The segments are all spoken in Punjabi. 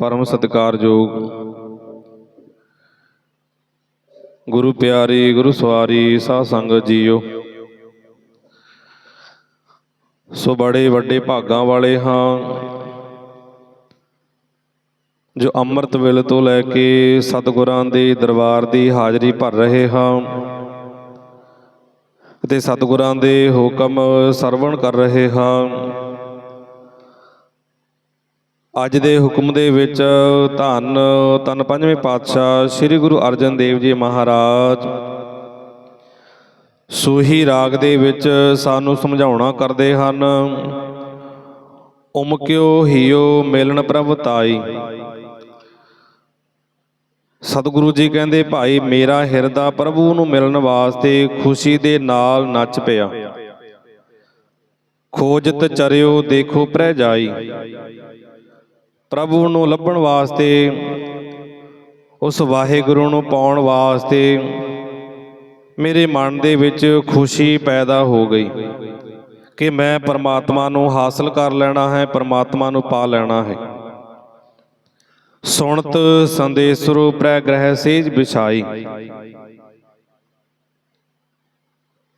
ਪਰਮ ਸਤਿਕਾਰਯੋਗ। ਗੁਰੂ ਪਿਆਰੀ, ਗੁਰੂ ਸਵਾਰੀ, ਸਾਧ ਸੰਗਤ ਜੀਓ। ਸੋ ਬੜੇ ਵੱਡੇ ਭਾਗਾਂ ਵਾਲੇ ਹਾਂ, ਜੋ ਅੰਮ੍ਰਿਤ ਵੇਲੇ ਤੋਂ ਲੈ ਕੇ ਸਤਿਗੁਰਾਂ ਦੇ ਦਰਬਾਰ ਦੀ ਹਾਜ਼ਰੀ ਭਰ ਰਹੇ ਹਾਂ ਅਤੇ ਸਤਿਗੁਰਾਂ ਦੇ ਹੁਕਮ ਸਰਵਣ ਕਰ ਰਹੇ ਹਾਂ। ਅੱਜ ਦੇ ਹੁਕਮ ਦੇ ਵਿੱਚ ਧੰਨ ਤਨ ਪੰਜਵੇਂ ਪਾਤਸ਼ਾਹ ਸ੍ਰੀ ਗੁਰੂ ਅਰਜਨ ਦੇਵ ਜੀ ਮਹਾਰਾਜ। ਸੂਹੀ ਰਾਗ ਦੇ ਵਿੱਚ ਸਾਨੂੰ ਸਮਝਾਉਣਾ ਕਰਦੇ ਹਨ ਉਮਕਿਓ ਹੀਓ ਮਿਲਣ ਪ੍ਰਭ ਤਾਈ? ਸਤਿਗੁਰੂ ਜੀ ਕਹਿੰਦੇ, ਭਾਈ, ਮੇਰਾ ਹਿਰਦਾ ਪ੍ਰਭੂ ਨੂੰ ਮਿਲਣ ਵਾਸਤੇ ਖੁਸ਼ੀ ਦੇ ਨਾਲ ਨੱਚ ਪਿਆ। ਖੋਜਤ ਚਰਿਓ ਦੇਖੋ ਪ੍ਰਹਿ ਜਾਈ ਪ੍ਰਭੂ ਨੂੰ ਲੱਭਣ ਵਾਸਤੇ, ਉਸ ਵਾਹਿਗੁਰੂ ਨੂੰ ਪਾਉਣ ਵਾਸਤੇ ਮੇਰੇ ਮਨ ਦੇ ਵਿੱਚ ਖੁਸ਼ੀ ਪੈਦਾ ਹੋ ਗਈ ਕਿ ਮੈਂ ਪਰਮਾਤਮਾ ਨੂੰ ਹਾਸਲ ਕਰ ਲੈਣਾ ਹੈ, ਪਰਮਾਤਮਾ ਨੂੰ ਪਾ ਲੈਣਾ ਹੈ। ਸੁਣਤ ਸੰਦੇਸਰੋ ਪ੍ਰੈ ਗ੍ਰਹਿ ਸੇਜ ਵਿਛਾਈ।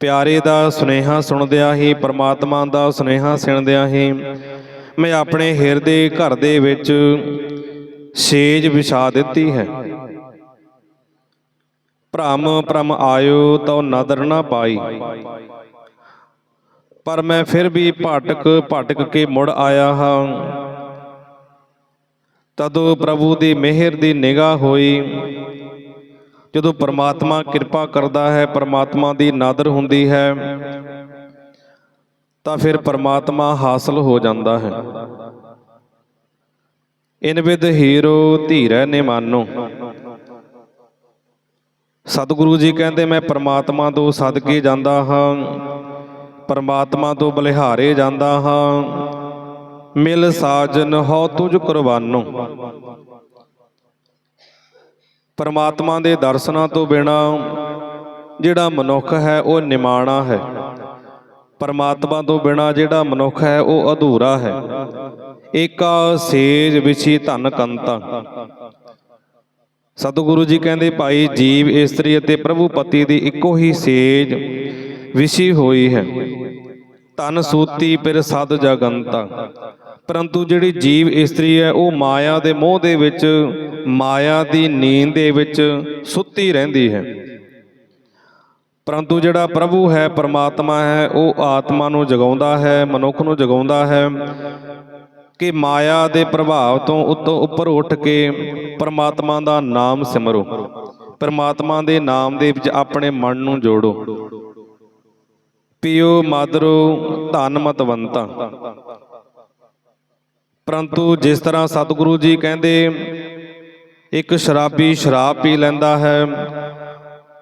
ਪਿਆਰੇ ਦਾ ਸੁਨੇਹਾ ਸੁਣਦਿਆਂ ਹੀ, ਪਰਮਾਤਮਾ ਦਾ ਸੁਨੇਹਾ ਸੁਣਦਿਆਂ ਹੀ ਮੈਂ ਆਪਣੇ ਹਿਰਦੇ ਘਰ ਦੇ ਵਿੱਚ ਸੇਜ ਵਿਛਾ ਦਿੱਤੀ ਹੈ। ਭ੍ਰਮ ਭ੍ਰਮ ਆਇਓ ਤਉ ਨਦਰ ਨਾ ਪਾਈ। ਪਰ ਮੈਂ ਫਿਰ ਵੀ ਭਟਕ ਭਟਕ ਕੇ ਮੁੜ ਆਇਆ ਹਾਂ। ਤਦੋਂ ਪ੍ਰਭੂ ਦੀ ਮਿਹਰ ਦੀ ਨਿਗਾਹ ਹੋਈ। ਜਦੋਂ ਪਰਮਾਤਮਾ ਕਿਰਪਾ ਕਰਦਾ ਹੈ, ਪਰਮਾਤਮਾ ਦੀ ਨਾਦਰ ਹੁੰਦੀ ਹੈ। ਤਾਂ ਫਿਰ ਪਰਮਾਤਮਾ ਹਾਸਲ ਹੋ ਜਾਂਦਾ ਹੈ। ਇਨਵਿਦ ਹੀਰੋ ਧੀਰੈ ਨੇ ਮਾਨੋ। ਸਤਿਗੁਰੂ ਜੀ ਕਹਿੰਦੇ, ਮੈਂ ਪਰਮਾਤਮਾ ਤੋਂ ਸਦਕੇ ਜਾਂਦਾ ਹਾਂ, ਪਰਮਾਤਮਾ ਤੋਂ ਬਲਿਹਾਰੇ ਜਾਂਦਾ ਹਾਂ। ਮਿਲ ਸਾਜਨ ਹੋ ਤੁਝ ਕੁਰਬਾਨੋ। ਪਰਮਾਤਮਾ ਦੇ ਦਰਸ਼ਨਾਂ ਤੋਂ ਬਿਨਾ ਜਿਹੜਾ ਮਨੁੱਖ ਹੈ, ਉਹ ਨਿਮਾਣਾ ਹੈ। ਪਰਮਾਤਮਾ ਤੋਂ ਬਿਨਾ ਜਿਹੜਾ ਮਨੁੱਖ ਹੈ, ਉਹ ਅਧੂਰਾ ਹੈ। ਏਕਾ ਸੇਜ ਵਿਛੀ ਧਨ ਕੰਤਾ। ਸਤਿਗੁਰੂ ਜੀ ਕਹਿੰਦੇ, ਭਾਈ ਜੀਵ ਇਸਤਰੀ ਅਤੇ ਪ੍ਰਭੂ ਪਤੀ ਦੀ ਇੱਕੋ ਹੀ ਸੇਜ ਵਿਛੀ ਹੋਈ ਹੈ। ਤਨ ਸੂਤੀ ਫਿਰ ਸਦ ਜਗੰਤਾ। ਪਰੰਤੂ ਜਿਹੜੀ ਜੀਵ ਇਸਤਰੀ ਹੈ, ਉਹ ਮਾਇਆ ਦੇ ਮੋਹ ਦੇ ਵਿੱਚ, ਮਾਇਆ ਦੀ ਨੀਂਦ ਦੇ ਵਿੱਚ ਸੁੱਤੀ ਰਹਿੰਦੀ ਹੈ। ਪਰੰਤੂ ਜਿਹੜਾ ਪ੍ਰਭੂ ਹੈ, ਪਰਮਾਤਮਾ ਹੈ, ਉਹ ਆਤਮਾ ਨੂੰ ਜਗਾਉਂਦਾ ਹੈ, ਮਨੁੱਖ ਨੂੰ ਜਗਾਉਂਦਾ ਹੈ ਕਿ ਮਾਇਆ ਦੇ ਪ੍ਰਭਾਵ ਤੋਂ ਉੱਤੋਂ ਉੱਪਰ ਉੱਠ ਕੇ ਪਰਮਾਤਮਾ ਦਾ ਨਾਮ ਸਿਮਰੋ। ਪਰਮਾਤਮਾ ਦੇ ਨਾਮ ਦੇ ਵਿੱਚ ਆਪਣੇ ਮਨ ਨੂੰ ਜੋੜੋ। ਪਿਓ ਮਾਦਰੋ ਧਨ ਮਤਵੰਤਾ ਪਰੰਤੂ ਜਿਸ ਤਰ੍ਹਾਂ ਸਤਿਗੁਰੂ ਜੀ ਕਹਿੰਦੇ, ਇੱਕ ਸ਼ਰਾਬੀ ਸ਼ਰਾਬ ਪੀ ਲੈਂਦਾ ਹੈ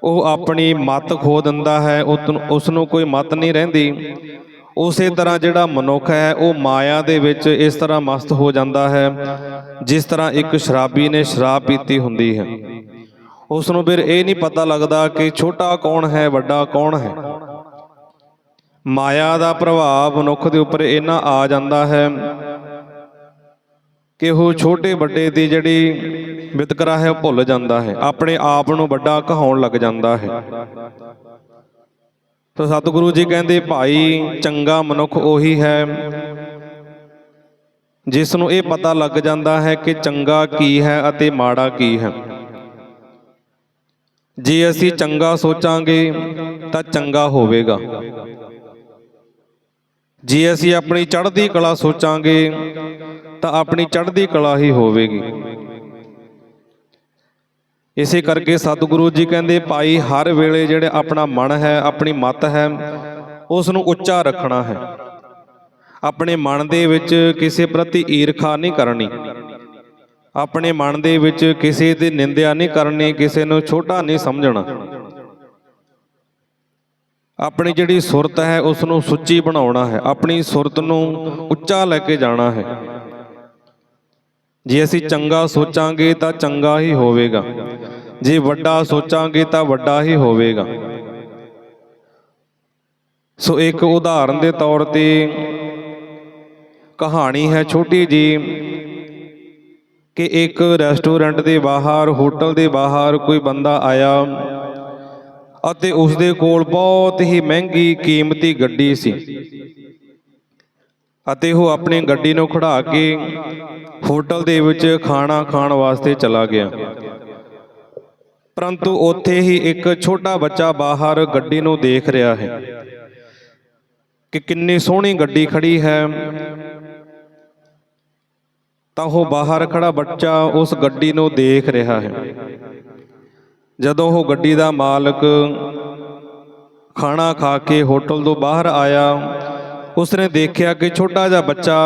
ਉਹ ਆਪਣੀ ਮਤ ਖੋ ਦਿੰਦਾ ਹੈ ਉਸ ਨੂੰ ਕੋਈ ਮਤ ਨਹੀਂ ਰਹਿੰਦੀ। ਉਸੇ ਤਰ੍ਹਾਂ ਜਿਹੜਾ ਮਨੁੱਖ ਹੈ, ਉਹ ਮਾਇਆ ਦੇ ਵਿੱਚ ਇਸ ਤਰ੍ਹਾਂ ਮਸਤ ਹੋ ਜਾਂਦਾ ਹੈ, ਜਿਸ ਤਰ੍ਹਾਂ ਇੱਕ ਸ਼ਰਾਬੀ ਨੇ ਸ਼ਰਾਬ ਪੀਤੀ ਹੁੰਦੀ ਹੈ। ਉਸ ਨੂੰ ਫਿਰ ਇਹ ਨਹੀਂ ਪਤਾ ਲੱਗਦਾ ਕਿ ਛੋਟਾ ਕੌਣ ਹੈ, ਵੱਡਾ ਕੌਣ ਹੈ। ਮਾਇਆ ਦਾ ਪ੍ਰਭਾਵ ਮਨੁੱਖ ਦੇ ਉੱਪਰ ਇੰਨਾ ਆ ਜਾਂਦਾ ਹੈ ਕਿ ਉਹ ਛੋਟੇ ਵੱਡੇ ਦੀ ਜਿਹੜੀ ਵਿਤਕਰਾ ਹੈ ਉਹ ਭੁੱਲ ਜਾਂਦਾ ਹੈ। ਆਪਣੇ ਆਪ ਨੂੰ ਵੱਡਾ ਕਹਾਉਣ ਲੱਗ ਜਾਂਦਾ ਹੈ। ਤਾਂ ਸਤਿਗੁਰੂ ਜੀ ਕਹਿੰਦੇ, ਭਾਈ, ਚੰਗਾ ਮਨੁੱਖ ਉਹੀ ਹੈ ਜਿਸ ਨੂੰ ਇਹ ਪਤਾ ਲੱਗ ਜਾਂਦਾ ਹੈ ਕਿ ਚੰਗਾ ਕੀ ਹੈ ਅਤੇ ਮਾੜਾ ਕੀ ਹੈ। ਜੇ ਅਸੀਂ ਚੰਗਾ ਸੋਚਾਂਗੇ, ਤਾਂ ਚੰਗਾ ਹੋਵੇਗਾ। ਜੇ ਅਸੀਂ ਆਪਣੀ ਚੜ੍ਹਦੀ ਕਲਾ ਸੋਚਾਂਗੇ ਤਾਂ ਆਪਣੀ ਚੜ੍ਹਦੀ ਕਲਾ ਹੀ ਹੋਵੇਗੀ। ਇਸੇ ਕਰਕੇ ਸਤਿਗੁਰੂ ਜੀ ਕਹਿੰਦੇ, ਭਾਈ, ਹਰ ਵੇਲੇ ਜਿਹੜੇ ਆਪਣਾ ਮਨ ਹੈ, ਆਪਣੀ ਮਤ ਹੈ ਉਸ ਨੂੰ ਉੱਚਾ ਰੱਖਣਾ ਹੈ। ਆਪਣੇ ਮਨ ਦੇ ਵਿੱਚ ਕਿਸੇ ਪ੍ਰਤੀ ਈਰਖਾ ਨਹੀਂ ਕਰਨੀ। ਆਪਣੇ ਮਨ ਦੇ ਵਿੱਚ ਕਿਸੇ ਦੀ ਨਿੰਦਿਆ ਨਹੀਂ ਕਰਨੀ, ਕਿਸੇ ਨੂੰ ਛੋਟਾ ਨਹੀਂ ਸਮਝਣਾ। ਆਪਣੀ ਜਿਹੜੀ ਸੁਰਤ ਹੈ ਉਸ ਨੂੰ ਸੁੱਚੀ ਬਣਾਉਣਾ ਹੈ। ਆਪਣੀ ਸੁਰਤ ਨੂੰ ਉੱਚਾ ਲੈ ਕੇ ਜਾਣਾ ਹੈ। ਜੇ ਅਸੀਂ ਚੰਗਾ ਸੋਚਾਂਗੇ ਤਾਂ ਚੰਗਾ ਹੀ ਹੋਵੇਗਾ। ਜੇ ਵੱਡਾ ਸੋਚਾਂਗੇ ਤਾਂ ਵੱਡਾ ਹੀ ਹੋਵੇਗਾ। ਸੋ ਇੱਕ ਉਦਾਹਰਨ ਦੇ ਤੌਰ ਤੇ ਕਹਾਣੀ ਹੈ ਛੋਟੀ ਜੀ ਕਿ ਇੱਕ ਰੈਸਟੋਰੈਂਟ ਦੇ ਬਾਹਰ, ਹੋਟਲ ਦੇ ਬਾਹਰ ਕੋਈ ਬੰਦਾ ਆਇਆ ਅਤੇ ਉਸ ਦੇ ਕੋਲ ਬਹੁਤ ਹੀ ਮਹਿੰਗੀ ਕੀਮਤੀ ਗੱਡੀ ਸੀ। ਅਤੇ ਉਹ ਆਪਣੀ ਗੱਡੀ ਨੂੰ ਖੜਾ ਕੇ ਹੋਟਲ ਦੇ ਵਿੱਚ ਖਾਣਾ ਖਾਣ ਵਾਸਤੇ ਚਲਾ ਗਿਆ। ਪਰੰਤੂ ਉੱਥੇ ਹੀ ਇੱਕ ਛੋਟਾ ਬੱਚਾ ਬਾਹਰ ਗੱਡੀ ਨੂੰ ਦੇਖ ਰਿਹਾ ਹੈ ਕਿ ਕਿੰਨੀ ਸੋਹਣੀ ਗੱਡੀ ਖੜੀ ਹੈ। ਤਾਂ ਉਹ ਬਾਹਰ ਖੜਾ ਬੱਚਾ ਉਸ ਗੱਡੀ ਨੂੰ ਦੇਖ ਰਿਹਾ ਹੈ। ਜਦੋਂ ਉਹ ਗੱਡੀ ਦਾ ਮਾਲਕ ਖਾਣਾ ਖਾ ਕੇ ਹੋਟਲ ਤੋਂ ਬਾਹਰ ਆਇਆ ਉਸਨੇ ਦੇਖਿਆ ਕਿ ਛੋਟਾ ਜਿਹਾ ਬੱਚਾ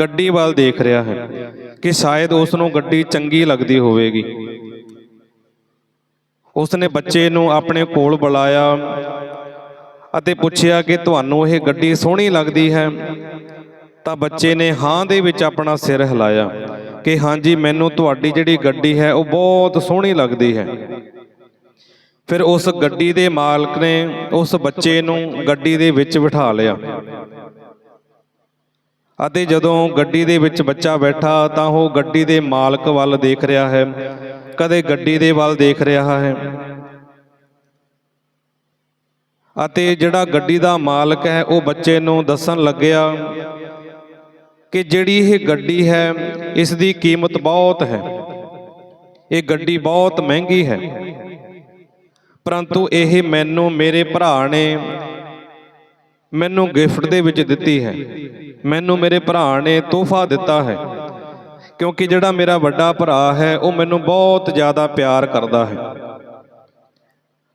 ਗੱਡੀ ਵੱਲ ਦੇਖ ਰਿਹਾ ਹੈ ਕਿ ਸ਼ਾਇਦ ਉਸ ਨੂੰ ਗੱਡੀ ਚੰਗੀ ਲੱਗਦੀ ਹੋਵੇਗੀ। ਉਸਨੇ ਬੱਚੇ ਨੂੰ ਆਪਣੇ ਕੋਲ ਬੁਲਾਇਆ ਅਤੇ ਪੁੱਛਿਆ ਕਿ ਤੁਹਾਨੂੰ ਇਹ ਗੱਡੀ ਸੋਹਣੀ ਲੱਗਦੀ ਹੈ? ਤਾਂ ਬੱਚੇ ਨੇ ਹਾਂ ਦੇ ਵਿੱਚ ਆਪਣਾ ਸਿਰ ਹਿਲਾਇਆ ਕਿ ਹਾਂਜੀ, ਮੈਨੂੰ ਤੁਹਾਡੀ ਜਿਹੜੀ ਗੱਡੀ ਹੈ, ਉਹ ਬਹੁਤ ਸੋਹਣੀ ਲੱਗਦੀ ਹੈ। ਫਿਰ ਉਸ ਗੱਡੀ ਦੇ ਮਾਲਕ ਨੇ ਉਸ ਬੱਚੇ ਨੂੰ ਗੱਡੀ ਦੇ ਵਿੱਚ ਬਿਠਾ ਲਿਆ। ਅਤੇ ਜਦੋਂ ਗੱਡੀ ਦੇ ਵਿੱਚ ਬੱਚਾ ਬੈਠਾ ਤਾਂ ਉਹ ਗੱਡੀ ਦੇ ਮਾਲਕ ਵੱਲ ਦੇਖ ਰਿਹਾ ਹੈ। ਕਦੇ ਗੱਡੀ ਦੇ ਵੱਲ ਦੇਖ ਰਿਹਾ ਹੈ। ਅਤੇ ਜਿਹੜਾ ਗੱਡੀ ਦਾ ਮਾਲਕ ਹੈ, ਉਹ ਬੱਚੇ ਨੂੰ ਦੱਸਣ ਲੱਗਿਆ ਕਿ ਜਿਹੜੀ ਇਹ ਗੱਡੀ ਹੈ, ਇਸ ਦੀ ਕੀਮਤ ਬਹੁਤ ਹੈ। ਇਹ ਗੱਡੀ ਬਹੁਤ ਮਹਿੰਗੀ ਹੈ। ਪਰੰਤੂ ਇਹ ਮੈਨੂੰ ਮੇਰੇ ਭਰਾ ਨੇ ਮੈਨੂੰ ਗਿਫਟ ਦੇ ਵਿੱਚ ਦਿੱਤੀ ਹੈ। ਮੈਨੂੰ ਮੇਰੇ ਭਰਾ ਨੇ ਤੋਹਫਾ ਦਿੱਤਾ ਹੈ। ਕਿਉਂਕਿ ਜਿਹੜਾ ਮੇਰਾ ਵੱਡਾ ਭਰਾ ਹੈ, ਉਹ ਮੈਨੂੰ ਬਹੁਤ ਜ਼ਿਆਦਾ ਪਿਆਰ ਕਰਦਾ ਹੈ।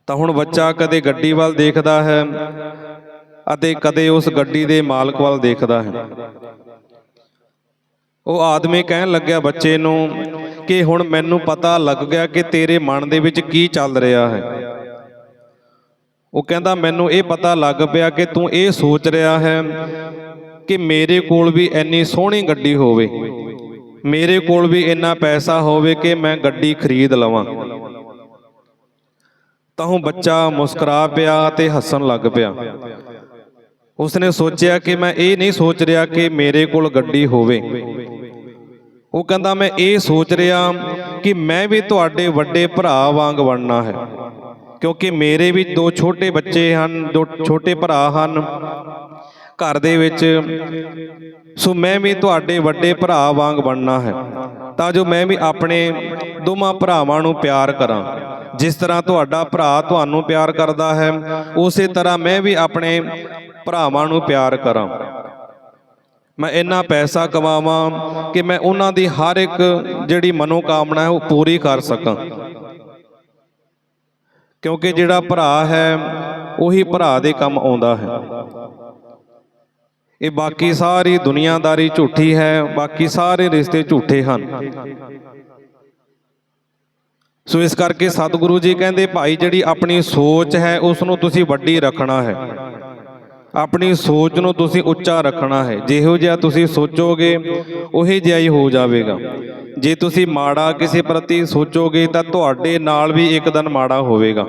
ਤਾਂ ਹੁਣ ਬੱਚਾ ਕਦੇ ਗੱਡੀ ਵੱਲ ਦੇਖਦਾ ਹੈ ਅਤੇ ਕਦੇ ਉਸ ਗੱਡੀ ਦੇ ਮਾਲਕ ਵੱਲ ਦੇਖਦਾ ਹੈ। ਉਹ ਆਦਮੀ ਕਹਿਣ ਲੱਗਿਆ ਬੱਚੇ ਨੂੰ ਕਿ ਹੁਣ ਮੈਨੂੰ ਪਤਾ ਲੱਗ ਗਿਆ ਕਿ ਤੇਰੇ ਮਨ ਦੇ ਵਿੱਚ ਕੀ ਚੱਲ ਰਿਹਾ ਹੈ। ਉਹ ਕਹਿੰਦਾ, ਮੈਨੂੰ ਇਹ ਪਤਾ ਲੱਗ ਪਿਆ ਕਿ ਤੂੰ ਇਹ ਸੋਚ ਰਿਹਾ ਹੈ ਕਿ ਮੇਰੇ ਕੋਲ ਵੀ ਇੰਨੀ ਸੋਹਣੀ ਗੱਡੀ ਹੋਵੇ। ਮੇਰੇ ਕੋਲ ਵੀ ਇੰਨਾ ਪੈਸਾ ਹੋਵੇ ਕਿ ਮੈਂ ਗੱਡੀ ਖਰੀਦ ਲਵਾਂ। ਤਾਂ ਉਹ ਬੱਚਾ ਮੁਸਕਰਾ ਪਿਆ ਤੇ ਹੱਸਣ ਲੱਗ ਪਿਆ। ਉਸਨੇ ਸੋਚਿਆ ਕਿ ਮੈਂ ਇਹ ਨਹੀਂ ਸੋਚ ਰਿਹਾ ਕਿ ਮੇਰੇ ਕੋਲ ਗੱਡੀ ਹੋਵੇ। ਉਹ ਕਹਿੰਦਾ, ਮੈਂ ਇਹ ਸੋਚ ਰਿਹਾ ਕਿ ਮੈਂ ਵੀ ਤੁਹਾਡੇ ਵੱਡੇ ਭਰਾ ਵਾਂਗ ਬਣਨਾ ਹੈ। ਕਿਉਂਕਿ ਮੇਰੇ ਵੀ ਦੋ ਛੋਟੇ ਬੱਚੇ ਹਨ, ਦੋ ਛੋਟੇ ਭਰਾ ਹਨ। ਘਰ ਦੇ ਵਿੱਚ, ਸੋ ਮੈਂ ਵੀ ਤੁਹਾਡੇ ਵੱਡੇ ਭਰਾ ਵਾਂਗ ਬਣਨਾ ਹੈ। ਤਾਂ ਜੋ ਮੈਂ ਵੀ ਆਪਣੇ ਦੋਵਾਂ ਭਰਾਵਾਂ ਨੂੰ ਪਿਆਰ ਕਰਾਂ। ਜਿਸ ਤਰ੍ਹਾਂ ਤੁਹਾਡਾ ਭਰਾ ਤੁਹਾਨੂੰ ਪਿਆਰ ਕਰਦਾ ਹੈ, ਉਸੇ ਤਰ੍ਹਾਂ ਮੈਂ ਵੀ ਆਪਣੇ ਭਰਾਵਾਂ ਨੂੰ ਪਿਆਰ ਕਰਾਂ। ਮੈਂ ਇੰਨਾ ਪੈਸਾ ਕਮਾਵਾਂ ਕਿ ਮੈਂ ਉਹਨਾਂ ਦੀ ਹਰ ਇੱਕ ਜਿਹੜੀ ਮਨੋਕਾਮਨਾ ਹੈ, ਉਹ ਪੂਰੀ ਕਰ ਸਕਾਂ। ਕਿਉਂਕਿ ਜਿਹੜਾ ਭਰਾ ਹੈ, ਉਹੀ ਭਰਾ ਦੇ ਕੰਮ ਆਉਂਦਾ ਹੈ। ਇਹ ਬਾਕੀ ਸਾਰੀ ਦੁਨੀਆਦਾਰੀ ਝੂਠੀ ਹੈ, ਬਾਕੀ ਸਾਰੇ ਰਿਸ਼ਤੇ ਝੂਠੇ ਹਨ। ਸੋ ਇਸ ਕਰਕੇ ਸਤਿਗੁਰੂ ਜੀ ਕਹਿੰਦੇ, ਭਾਈ, ਜਿਹੜੀ ਆਪਣੀ ਸੋਚ ਹੈ ਉਸ ਨੂੰ ਤੁਸੀਂ ਵੱਡੀ ਰੱਖਣਾ ਹੈ। ਆਪਣੀ ਸੋਚ ਨੂੰ ਤੁਸੀਂ ਉੱਚਾ ਰੱਖਣਾ ਹੈ। ਜਿਹੋ ਜਿਹਾ ਤੁਸੀਂ ਸੋਚੋਗੇ, ਉਹੀ ਜਿਹਾ ਹੀ ਹੋ ਜਾਵੇਗਾ। ਜੇ ਤੁਸੀਂ ਮਾੜਾ ਕਿਸੇ ਪ੍ਰਤੀ ਸੋਚੋਗੇ, ਤਾਂ ਤੁਹਾਡੇ ਨਾਲ ਵੀ ਇੱਕ ਦਿਨ ਮਾੜਾ ਹੋਵੇਗਾ।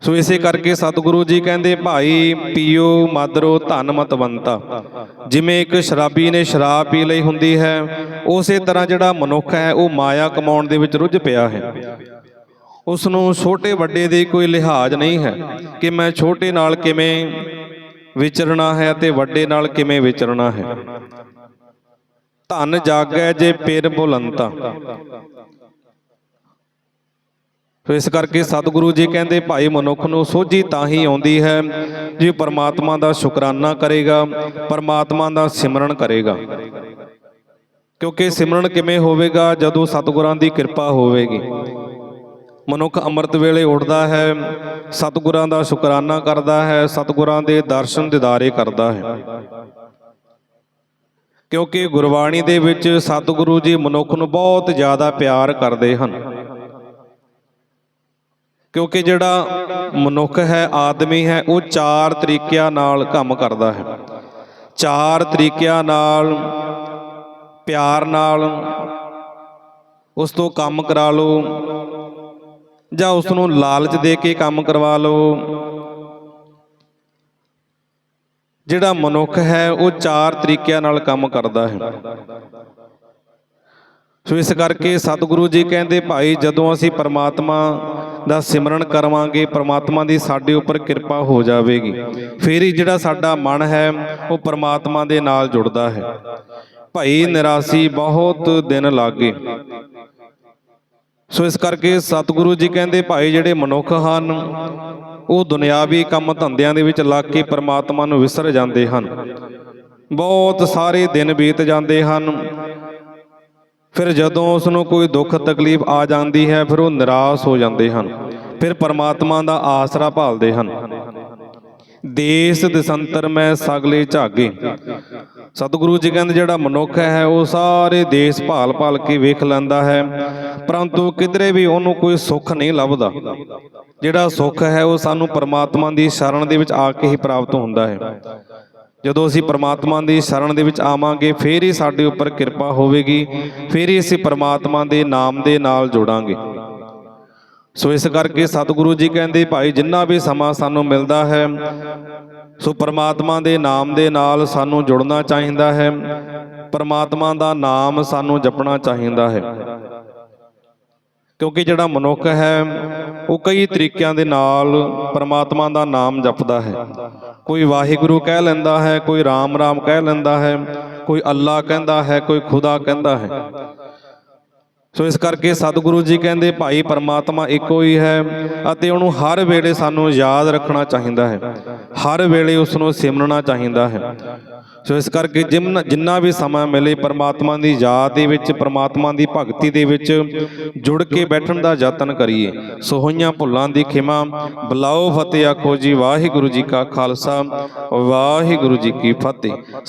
ਸੋ ਇਸੇ ਕਰਕੇ ਸਤਿਗੁਰੂ ਜੀ ਕਹਿੰਦੇ, ਭਾਈ, ਪੀਓ ਮਾਦਰੋ ਧਨ ਮਤਵੰਤਾ। ਜਿਵੇਂ ਇੱਕ ਸ਼ਰਾਬੀ ਨੇ ਸ਼ਰਾਬ ਪੀ ਲਈ ਹੁੰਦੀ ਹੈ, ਉਸੇ ਤਰ੍ਹਾਂ ਜਿਹੜਾ ਮਨੁੱਖ ਹੈ, ਉਹ ਮਾਇਆ ਕਮਾਉਣ ਦੇ ਵਿੱਚ ਰੁੱਝ ਪਿਆ ਹੈ। ਉਸ ਨੂੰ ਛੋਟੇ ਵੱਡੇ ਦੇ ਕੋਈ ਲਿਹਾਜ਼ ਨਹੀਂ ਹੈ ਕਿ ਮੈਂ ਛੋਟੇ ਨਾਲ ਕਿਵੇਂ ਵਿਚਰਨਾ ਹੈ ਤੇ ਵੱਡੇ ਨਾਲ ਕਿਵੇਂ ਵਿਚਰਨਾ ਹੈ। ਧਨ ਜਾਗੈ ਜੇ ਪੇਰ ਬੁਲੰਤਾ ਸੋ ਇਸ ਕਰਕੇ ਸਤਿਗੁਰੂ ਜੀ ਕਹਿੰਦੇ, ਭਾਈ ਮਨੁੱਖ ਨੂੰ ਸੋਝੀ ਤਾਂ ਹੀ ਆਉਂਦੀ ਹੈ ਜੇ ਪਰਮਾਤਮਾ ਦਾ ਸ਼ੁਕਰਾਨਾ ਕਰੇਗਾ, ਪਰਮਾਤਮਾ ਦਾ ਸਿਮਰਨ ਕਰੇਗਾ। ਕਿਉਂਕਿ ਸਿਮਰਨ ਕਿਵੇਂ ਹੋਵੇਗਾ? ਜਦੋਂ ਸਤਿਗੁਰਾਂ ਦੀ ਕਿਰਪਾ ਹੋਵੇਗੀ। ਮਨੁੱਖ ਅੰਮ੍ਰਿਤ ਵੇਲੇ ਉੱਠਦਾ ਹੈ, ਸਤਿਗੁਰਾਂ ਦਾ ਸ਼ੁਕਰਾਨਾ ਕਰਦਾ ਹੈ, ਸਤਿਗੁਰਾਂ ਦੇ ਦਰਸ਼ਨ ਦਿਦਾਰੇ ਕਰਦਾ ਹੈ। ਕਿਉਂਕਿ ਗੁਰਬਾਣੀ ਦੇ ਵਿੱਚ ਸਤਿਗੁਰੂ ਜੀ ਮਨੁੱਖ ਨੂੰ ਬਹੁਤ ਜ਼ਿਆਦਾ ਪਿਆਰ ਕਰਦੇ ਹਨ। ਕਿਉਂਕਿ ਜਿਹੜਾ ਮਨੁੱਖ ਹੈ, ਆਦਮੀ ਹੈ, ਉਹ ਚਾਰ ਤਰੀਕਿਆਂ ਨਾਲ ਕੰਮ ਕਰਦਾ ਹੈ। ਚਾਰ ਤਰੀਕਿਆਂ ਨਾਲ, ਪਿਆਰ ਨਾਲ, ਉਸ ਤੋਂ ਕੰਮ ਕਰਾ ਲਓ ਜਾਂ ਉਸ ਨੂੰ ਲਾਲਚ ਦੇ ਕੇ ਕੰਮ ਕਰਵਾ ਲਓ। ਜਿਹੜਾ ਮਨੁੱਖ ਹੈ, ਉਹ ਚਾਰ ਤਰੀਕਿਆਂ ਨਾਲ ਕੰਮ ਕਰਦਾ ਹੈ। ਸੋ ਇਸ ਕਰਕੇ ਸਤਿਗੁਰੂ ਜੀ ਕਹਿੰਦੇ, ਭਾਈ, ਜਦੋਂ ਅਸੀਂ ਪਰਮਾਤਮਾ ਦਾ ਸਿਮਰਨ ਕਰਵਾਂਗੇ, ਪਰਮਾਤਮਾ ਦੀ ਸਾਡੇ ਉੱਪਰ ਕਿਰਪਾ ਹੋ ਜਾਵੇਗੀ। ਫਿਰ ਹੀ ਜਿਹੜਾ ਸਾਡਾ ਮਨ ਹੈ, ਉਹ ਪਰਮਾਤਮਾ ਦੇ ਨਾਲ ਜੁੜਦਾ ਹੈ। ਭਾਈ, ਨਿਰਾਸੀ ਬਹੁਤ ਦਿਨ ਲੱਗੇ ਸੋ ਇਸ ਕਰਕੇ ਸਤਿਗੁਰੂ ਜੀ ਕਹਿੰਦੇ, ਭਾਈ, ਜਿਹੜੇ ਮਨੁੱਖ ਹਨ, ਉਹ ਦੁਨਿਆਵੀ ਕੰਮ ਧੰਦਿਆਂ ਦੇ ਵਿੱਚ ਲੱਗ ਕੇ ਪਰਮਾਤਮਾ ਨੂੰ ਵਿਸਰ ਜਾਂਦੇ ਹਨ। ਬਹੁਤ ਸਾਰੇ ਦਿਨ ਬੀਤ ਜਾਂਦੇ ਹਨ। ਫਿਰ ਜਦੋਂ ਉਸ ਨੂੰ ਕੋਈ ਦੁੱਖ, ਤਕਲੀਫ ਆ ਜਾਂਦੀ ਹੈ, ਫਿਰ ਉਹ ਨਿਰਾਸ਼ ਹੋ ਜਾਂਦੇ ਹਨ। ਫਿਰ ਪਰਮਾਤਮਾ ਦਾ ਆਸਰਾ ਭਾਲਦੇ ਹਨ। ਦੇਸ ਦਸੰਤਰ ਮੈਂ ਸਗਲੇ ਝਾਗੇ। ਸਤਿਗੁਰੂ ਜੀ ਕਹਿੰਦੇ ਜਿਹੜਾ ਮਨੁੱਖ ਹੈ, ਉਹ ਸਾਰੇ ਦੇਸ਼ ਭਾਲ ਭਾਲ ਕੇ ਵੇਖ ਲੈਂਦਾ ਹੈ, ਪਰੰਤੂ ਕਿਧਰੇ ਵੀ ਉਹਨੂੰ ਕੋਈ ਸੁੱਖ ਨਹੀਂ ਲੱਭਦਾ। ਜਿਹੜਾ ਸੁੱਖ ਹੈ, ਉਹ ਸਾਨੂੰ ਪਰਮਾਤਮਾ ਦੀ ਸ਼ਰਨ ਦੇ ਵਿੱਚ ਆ ਕੇ ਹੀ ਪ੍ਰਾਪਤ ਹੁੰਦਾ ਹੈ। ਜਦੋਂ ਅਸੀਂ ਪਰਮਾਤਮਾ ਦੀ ਸ਼ਰਨ ਦੇ ਵਿੱਚ ਆਵਾਂਗੇ, ਫੇਰ ਹੀ ਸਾਡੇ ਉੱਪਰ ਕਿਰਪਾ ਹੋਵੇਗੀ, ਫੇਰ ਹੀ ਅਸੀਂ ਪਰਮਾਤਮਾ ਦੇ ਨਾਮ ਦੇ ਨਾਲ ਜੁੜਾਂਗੇ। ਸੋ ਇਸ ਕਰਕੇ ਸਤਿਗੁਰੂ ਜੀ ਕਹਿੰਦੇ, ਭਾਈ, ਜਿੰਨਾ ਵੀ ਸਮਾਂ ਸਾਨੂੰ ਮਿਲਦਾ ਹੈ, ਸੋ ਪਰਮਾਤਮਾ ਦੇ ਨਾਮ ਦੇ ਨਾਲ ਸਾਨੂੰ ਜੁੜਨਾ ਚਾਹੀਦਾ ਹੈ। ਪਰਮਾਤਮਾ ਦਾ ਨਾਮ ਸਾਨੂੰ ਜਪਣਾ ਚਾਹੀਦਾ ਹੈ। ਕਿਉਂਕਿ ਜਿਹੜਾ ਮਨੁੱਖ ਹੈ, ਉਹ ਕਈ ਤਰੀਕਿਆਂ ਦੇ ਨਾਲ ਪਰਮਾਤਮਾ ਦਾ ਨਾਮ ਜਪਦਾ ਹੈ। ਕੋਈ ਵਾਹਿਗੁਰੂ ਕਹਿ ਲੈਂਦਾ ਹੈ, ਕੋਈ ਰਾਮ ਰਾਮ ਕਹਿ ਲੈਂਦਾ ਹੈ, ਕੋਈ ਅੱਲਾ ਕਹਿੰਦਾ ਹੈ, ਕੋਈ ਖੁਦਾ ਕਹਿੰਦਾ ਹੈ। ਸੋ ਇਸ ਕਰਕੇ ਸਤਿਗੁਰੂ ਜੀ ਕਹਿੰਦੇ, ਭਾਈ ਪਰਮਾਤਮਾ ਇੱਕੋ ਹੀ ਹੈ ਅਤੇ ਉਹਨੂੰ ਹਰ ਵੇਲੇ ਸਾਨੂੰ ਯਾਦ ਰੱਖਣਾ ਚਾਹੀਦਾ ਹੈ। ਹਰ ਵੇਲੇ ਉਸ ਨੂੰ ਸਿਮਰਨਾ ਚਾਹੀਦਾ ਹੈ। ਸੋ ਇਸ ਕਰਕੇ ਜਿੰਨਾ ਜਿੰਨਾ ਵੀ ਸਮਾਂ ਮਿਲੇ, ਪਰਮਾਤਮਾ ਦੀ ਯਾਦ ਦੇ ਵਿੱਚ, ਪਰਮਾਤਮਾ ਦੀ ਭਗਤੀ ਦੇ ਵਿੱਚ ਜੁੜ ਕੇ ਬੈਠਣ ਦਾ ਯਤਨ ਕਰੀਏ। ਸੋ ਹੋਈਆਂ ਭੁੱਲਾਂ ਦੀ ਖਿਮਾ, ਬਲਾਓ ਫਤਿਹ ਆਖੋ ਜੀ, ਵਾਹਿਗੁਰੂ ਜੀ ਕਾ ਖਾਲਸਾ, ਵਾਹਿਗੁਰੂ ਜੀ ਕੀ ਫਤਿਹ।